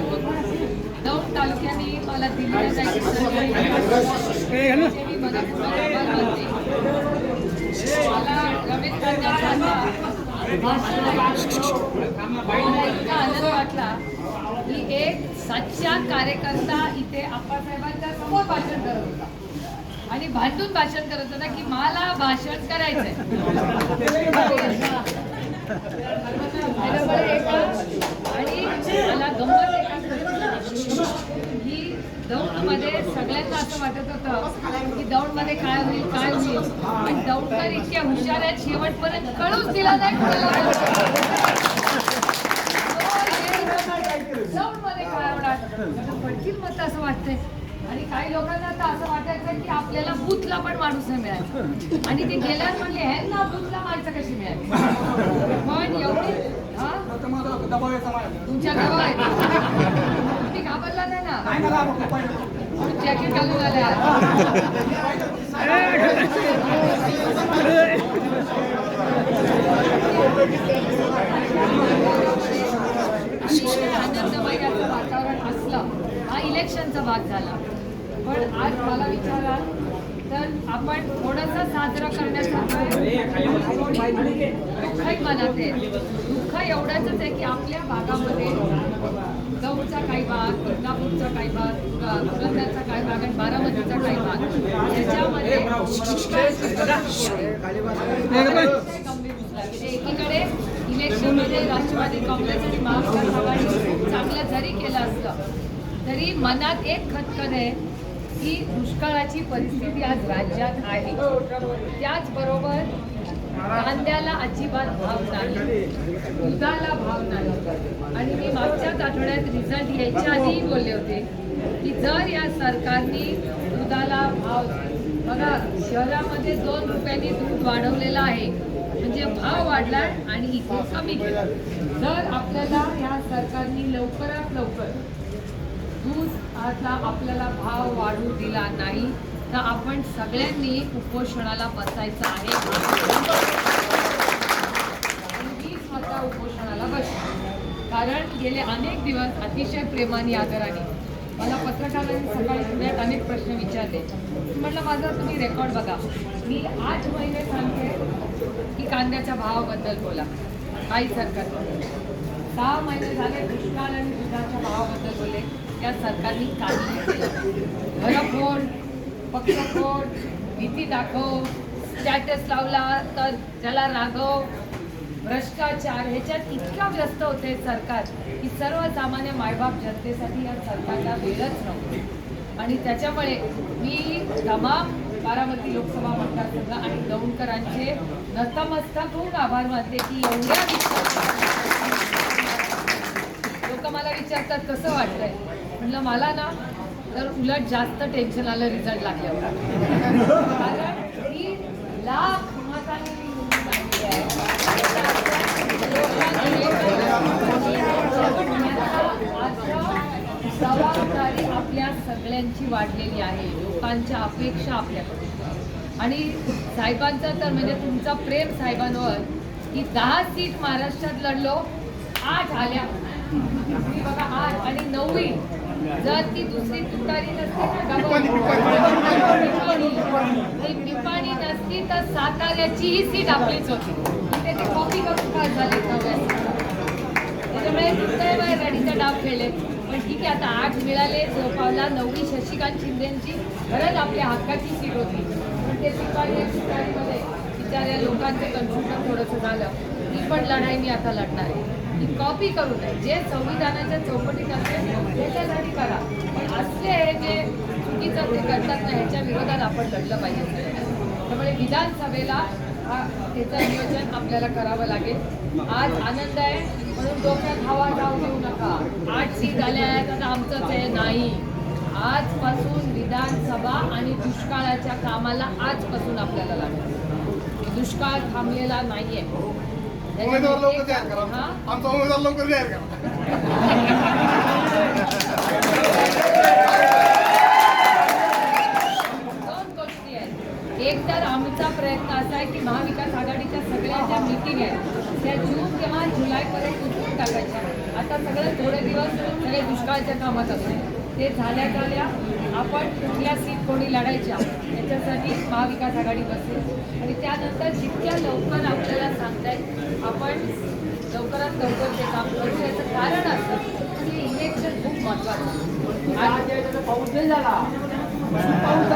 दौंड तालुक्याने मला दिलेल्या जायची मी मनपूर्वक आभार मानते. मला रमेश मला इतका आनंद वाटला की एक सच्चा कार्यकर्ता इथे आप्पासाहेबांच्या समोर भाषण करत होता आणि भांडून भाषण करत होता की मला भाषण करायचंय. आणि मला गंमत ही दौंड दौंडमध्ये सगळ्यांना असं वाटत होतं की दौंडमध्ये काय होईल काय होईल. पण दौंडकर इतक्या हुशार आहेत शेवटपर्यंत कळूच दिला नाही कोणाला. हो, दौंडमध्ये काय होणार? पडतील मत असं वाटतंय. आणि काही लोकांना तर असं वाटायचं की आपल्याला बूथला पण माणूस नाही मिळाला आणि ते गेल्यावर म्हणले हे ना बूथला माणसं कशी मिळाली? पण एवढी तुमच्या गावा तुम्ही घाबरला नाही ना? जॅकेट घालून आल्या. आनंदमय वातावरण असलं. हा इलेक्शनचा भाग झाला. पण आज मला विचारा तर आपण थोडंसं साजरं करण्यासारखं दुःखही मनात आहे. दुःख एवढंच आहे की आपल्या भागामध्ये दौडचा काही भाग कोल्हापूरचा काही भाग पुरंदरचा काही भाग आणि बारामतीचा काही भाग याच्यामध्ये म्हणजे एकीकडे इलेक्शनमध्ये राष्ट्रवादी काँग्रेस आणि महाविकास आघाडी चांगलं जरी केलं असलं तरी मनात एक खतखत आहे की दुष्काळाची परिस्थिती आज राज्यात आहे. त्याचबरोबर कांद्याला अजिबात भाव नाही दुधाला भाव नाही. आणि मी मागच्याच आठवड्यात रिझल्ट यायच्या आधीही बोलले होते की जर या सरकारने दुधाला भाव बघा शहरामध्ये दोन रुपयांनी दूध वाढवलेलं आहे म्हणजे भाव वाढला आणि इथे कमी केला. जर आपल्याला या सरकारने लवकरात लवकर दूध आपल्याला भाव वाढू दिला नाही तर आपण सगळ्यांनी उपोषणाला बसायचं आहे. मी स्वतः उपोषणाला बस कारण गेले अनेक दिवस अतिशय प्रेमाने आदराने. मला पत्रकारांनी सकाळी पुण्यात अनेक प्रश्न विचारले. म्हटलं माझा तुम्ही रेकॉर्ड बघा. मी आठ महिने सांगते की कांद्याच्या भावाबद्दल बोला. काही सरकार सहा महिने झाले दुष्काळ आणि दुधाच्या भावाबद्दल बोले या सरकारने काही नाही घरफोड पक्षफोड भीती दाखव स्टॅटस लावला तर त्याला रागव. भ्रष्टाचार ह्याच्यात इतका व्यस्त होते सरकार की सर्वसामान्य मायबाप जनतेसाठी या सरकारला वेळच नव्हती. आणि त्याच्यामुळे मी तमाम बारामती लोकसभा मतदारसंघ आणि दौंडकरांचे नतमस्तक होऊन आभार मानते की एवढ्या लोक मला विचारतात कसं वाटतंय म्हटलं मला ना तर उलट जास्त टेन्शन आलं रिझल्ट लागल्यावर कारण दीड लाख जबाबदारी आपल्या सगळ्यांची वाढलेली आहे. लोकांच्या अपेक्षा आपल्याकडे आणि साहेबांचं तर म्हणजे तुमचा प्रेम साहेबांवर की दहा सीट महाराष्ट्रात लढलो आठ आल्या. आणि नववी जर ती दुसरी तुतारी नसती ना पिपाणी, पिपाणी. नसती तर साताऱ्याची ही सीट आपलीच होती इथे ते कॉपी करून काय झाले त्याच्यामुळे दुर्दैवाय गाडीचा डाव खेळले पण ठीक आहे आता आठ मिळाले झोपावला नववी शशिकांत शिंदेची खरंच आपल्या हक्काची सीट होती पण ते पिपाणी तुतारीमध्ये बिचाऱ्या लोकांचं कन्फ्युजन थोडंसं झालं ती पण लढाई मी आता लढणार आहे ही कॉपी करू नये. जे संविधानाच्या चौकटीत असते त्याच्यासाठी करा. पण असले जे चुकीचं ते करतात ना ह्याच्या विरोधात आपण लढलं पाहिजे. त्यामुळे विधानसभेला हा त्याचं नियोजन आपल्याला करावं लागेल. आज आनंद आहे म्हणून डोक्यात हवा धाव देऊ नका. आठ सीट आल्या आहेत आता आमचंच आहे नाही. आजपासून विधानसभा आणि दुष्काळाच्या कामाला आजपासून आपल्याला लागेल. दुष्काळ थांबलेला नाही आहे उमेदवार लवकर जाहीर करा? आमचा उमेदवार लवकर करा. दोन गोष्टी आहेत. एक तर आमचा प्रयत्न असा आहे की महाविकास आघाडी मीटिंग आहे त्या जून किंवा जुलैपर्यंत उचलून टाकायच्या. आता सगळे थोडे दिवस सगळे दुष्काळाच्या कामात असतो ते झाल्या झाल्या आपण कुठल्या सीट कोणी लढायच्या याच्यासाठी महाविकास आघाडी बसेल. आणि त्यानंतर जितक्या लवकर आपल्याला सांगता येईल आपण लवकरात लवकर ते काम करू. याचं कारण असं की इलेक्शन खूप महत्त्वाचं आहे. आणि पाऊस नाही झाला. पाऊस